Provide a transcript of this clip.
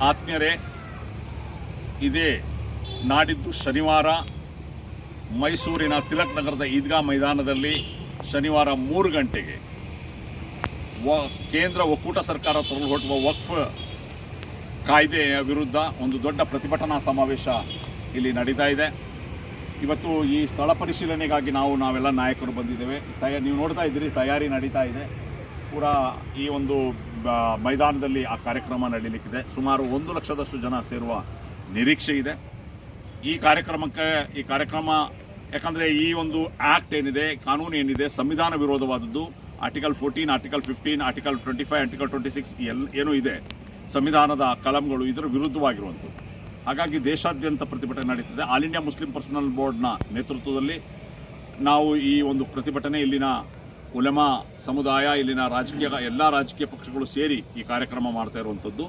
ಆತ್ಮೀಯರೇ, ಇದೇ ನಾಡಿದ್ದು ಶನಿವಾರ. ಮೈಸೂರಿನ ತಿಲಕ್ ನಗರದ ಈದ್ಗಾ ಮೈದಾನದಲ್ಲಿ ಶನಿವಾರ ಮೂರು ಗಂಟೆಗೆ ವ, ಕೇಂದ್ರ ಒಕ್ಕೂಟ ಸರ್ಕಾರ ತರಲು ಹೊರಟುವ ವಕ್ಫ್ ಕಾಯ್ದೆಯ ವಿರುದ್ಧ ಒಂದು ದೊಡ್ಡ ಪ್ರತಿಭಟನಾ ಸಮಾವೇಶ ಇಲ್ಲಿ ನಡೀತಾ ಇದೆ. ಇವತ್ತು ಈ ಸ್ಥಳ ಪರಿಶೀಲನೆಗಾಗಿ ನಾವು ನಾವೆಲ್ಲ ನಾಯಕರು ಬಂದಿದ್ದೇವೆ. ತಯ, ನೀವು ನೋಡ್ತಾ ಇದ್ದೀರಿ, ತಯಾರಿ ನಡೀತಾ ಇದೆ. ಪೂರಾ ಈ ಒಂದು ಮೈದಾನದಲ್ಲಿ ಆ ಕಾರ್ಯಕ್ರಮ ನಡೀಲಿಕ್ಕಿದೆ. ಸುಮಾರು ಒಂದು ಲಕ್ಷದಷ್ಟು ಜನ ಸೇರುವ ನಿರೀಕ್ಷೆ ಇದೆ. ಈ ಕಾರ್ಯಕ್ರಮಕ್ಕೆ, ಈ ಕಾರ್ಯಕ್ರಮ, ಯಾಕಂದರೆ ಈ ಒಂದು ಆ್ಯಕ್ಟ್ ಏನಿದೆ, ಕಾನೂನು ಏನಿದೆ, ಸಂವಿಧಾನ ವಿರೋಧವಾದದ್ದು, article fourteen, article fifteen, article twenty five, article twenty six L ಏನೂ ಇದೆ. ಸಂವಿಧಾನದ ಕಲಂಗಳು ಇದರ ವಿರುದ್ಧವಾಗಿರುವಂಥದ್ದು. ಹಾಗಾಗಿ ದೇಶಾದ್ಯಂತ ಪ್ರತಿಭಟನೆ ನಡೀತಿದೆ. ಆಲ್ ಇಂಡಿಯಾ ಮುಸ್ಲಿಂ ಪರ್ಸನಲ್ ಬೋರ್ಡ್ನ ನೇತೃತ್ವದಲ್ಲಿ ನಾವು ಈ ಒಂದು ಪ್ರತಿಭಟನೆ ಇಲ್ಲಿನ ಉಲೆಮಾ ಸಮುದಾಯ ಇಲ್ಲಿನ ರಾಜಕೀಯ ಎಲ್ಲ ರಾಜಕೀಯ ಪಕ್ಷಗಳು ಸೇರಿ ಈ ಕಾರ್ಯಕ್ರಮ ಮಾಡ್ತಾ ಇರುವಂಥದ್ದು.